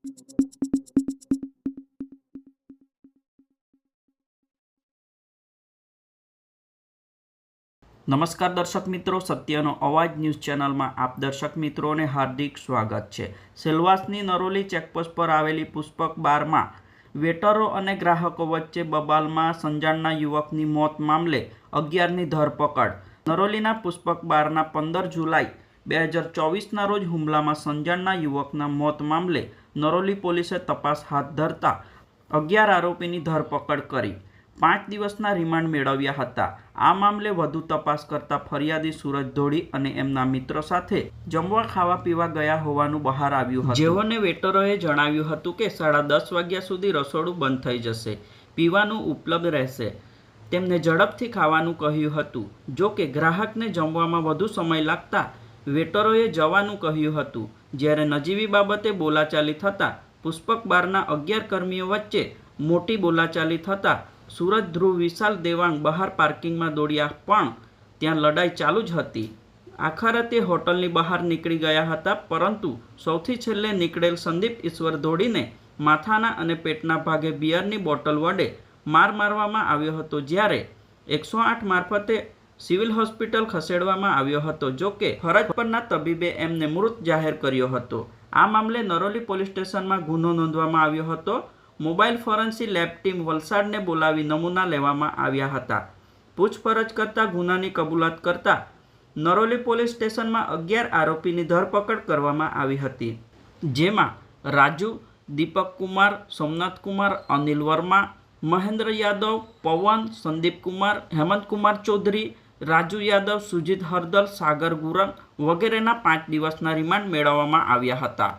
નમસ્કાર દર્શક મિત્રો, સત્યનો અવાજ ન્યૂઝ ચેનલમાં આપ દર્શક મિત્રોને હાર્દિક સ્વાગત છે. સેલવાસની નરોલી ચેકપોસ્ટ પર આવેલી પુષ્પક બારમાં, વેટરો અને ગ્રાહકો વચ્ચે બબાલમાં સંજાણના યુવકની મોત મામલે અગિયારની ધરપકડ. નરોલીના પુષ્પક બારના પંદર જુલાઈ બે હજાર ચોવીસના રોજ હુમલામાં સંજાણના યુવકના મોત મામલે નરોલી પોલીસે તપાસ હાથ ધરતા અગિયાર આરોપીની ધરપકડ કરી. પાંચ દિવસના રિમાન્ડ મેળવ્યા હતા. આ મામલે વધુ તપાસ કરતા ફરિયાદી સુરજ ધોળી અને એમના મિત્રો સાથે જમવા ખાવા પીવા ગયા હોવાનું બહાર આવ્યું હતું. જેઓને વેટરોએ જણાવ્યું હતું કે સાડા દસ વાગ્યા સુધી રસોડું બંધ થઈ જશે, પીવાનું ઉપલબ્ધ રહેશે. તેમને ઝડપથી ખાવાનું કહ્યું હતું. જો કે ગ્રાહકને જમવામાં વધુ સમય લાગતા વેટરોએ જવાનું કહ્યું હતું. જ્યારે નજીવી બાબતે બોલાચાલી થતાં પુષ્પક બારના અગિયાર કર્મીઓ વચ્ચે મોટી બોલાચાલી થતાં સુરત ધ્રુવ વિશાલ દેવાંગ બહાર પાર્કિંગમાં દોડ્યા પણ ત્યાં લડાઈ ચાલુ જ હતી. આખરે તે હોટલની બહાર નીકળી ગયા હતા, પરંતુ સૌથી છેલ્લે નીકળેલ સંદીપ ઈશ્વર ધોડીને માથાના અને પેટના ભાગે બિયરની બોટલ વડે માર મારવામાં આવ્યો હતો. જ્યારે એકસો આઠ મારફતે સિવિલ હોસ્પિટલ ખસેડવામાં આવ્યો હતો, જો કે ફરજ પરના તબીબે એમને મૃત જાહેર કર્યો હતો. આ મામલે નરોલી પોલીસ સ્ટેશનમાં ગુનો નોંધવામાં આવ્યો હતો. મોબાઈલ ફોરેન્સિક લેબ ટીમ વલસાડને બોલાવી નમૂના લેવામાં આવ્યા હતા. પૂછપરછ કરતા ગુનાની કબૂલાત કરતા નરોલી પોલીસ સ્ટેશનમાં અગિયાર આરોપીની ધરપકડ કરવામાં આવી હતી. જેમાં રાજુ, દીપક કુમાર, સોમનાથ કુમાર, અનિલ વર્મા, મહેન્દ્ર યાદવ, પવન, સંદીપ કુમાર, હેમંત કુમાર ચૌધરી રાજુ યાદવ સુજીત હરદલ સાગર ગુરંગ વગેરેના પાંચ દિવસના રિમાન્ડ મેળવવામાં આવ્યા હતા.